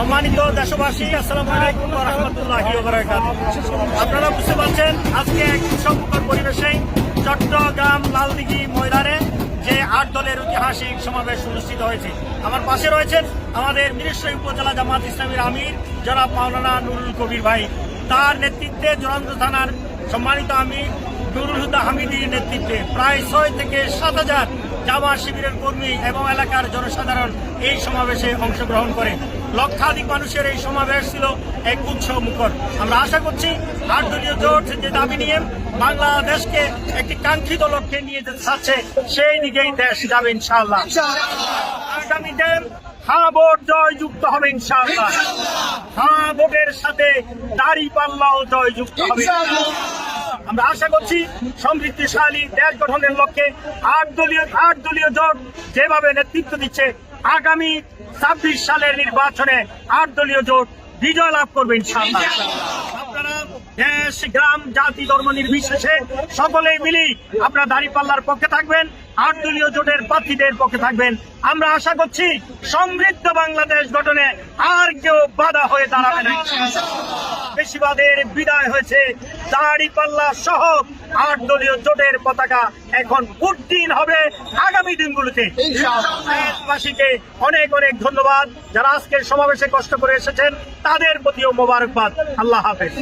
সম্মানিত দেশবাসী, আসসালামু আপনারা বুঝতে পারছেন, আজকে এক উৎসবমুখর পরিবেশে চট্টগ্রাম লালদিঘি ময়দানে যে আট দলের ঐতিহাসিক সমাবেশ অনুষ্ঠিত হয়েছে। আমার পাশে রয়েছেন আমাদের মিনিস্ট্রি উপজেলা জামাত ইসলামীর আমির, জনাব মাওলানা নুরুল কবির ভাই। তার নেতৃত্বে জোরান্ত থানার সম্মানিত আমির নুরুল হুদা হামিদির নেতৃত্বে প্রায় ছয় থেকে সাত হাজার জামা শিবিরের কর্মী এবং এলাকার জনসাধারণ এই সমাবেশে অংশগ্রহণ করে। লক্ষাধিক মানুষের এই সমাবেশ ছিল এক উৎসব মুখর। আমরা আশা করছি আট দলীয় জোট যে দাবি নিয়ে বাংলাদেশকে একটি কাঙ্ক্ষিত লক্ষ্যে নিয়ে যেতে চাচ্ছে, সেই দিকেই দেশ যাবে ইনশাআল্লাহ। আগামীতে হ্যাঁ ভোট জয় যুক্ত হবে ইনশাআল্লাহ। হ্যাঁ ভোটের সাথে দাড়ি পাল্লাও জয় যুক্ত হবে। আমরা আশা করছি সমৃদ্ধিশালী দেশ গঠনের লক্ষ্যে আট দলীয় আট দলীয় জোট যেভাবে নেতৃত্ব দিচ্ছে, আগামী ছাব্বিশ সালের নির্বাচনে আট দলীয় জোট বিজয় লাভ করবে ইনশাআল্লাহ। দেশ, গ্রাম, জাতি, ধর্ম নির্বিশেষে সকলেই মিলি আপনার দাঁড়িপাল্লার পক্ষে থাকবেন। আট দলীয় জোটের প্রার্থীদের পক্ষে থাকবেন। আমরা আশা করছি সমৃদ্ধ বাংলাদেশ গঠনে আর কেউ বাধা হয়ে দাঁড়াবে না। বেশিবাদের বিদায় হয়েছে দাড়িপাল্লা সহ আট দলীয় জোটের পতাকা। এখন উড্ডীন হবে আগামী দিনগুলোতে। দেশবাসীকে অনেক অনেক ধন্যবাদ। যারা আজকের সমাবেশে কষ্ট করে এসেছেন, তাদের প্রতিও মোবারকবাদ। আল্লাহ হাফেজ।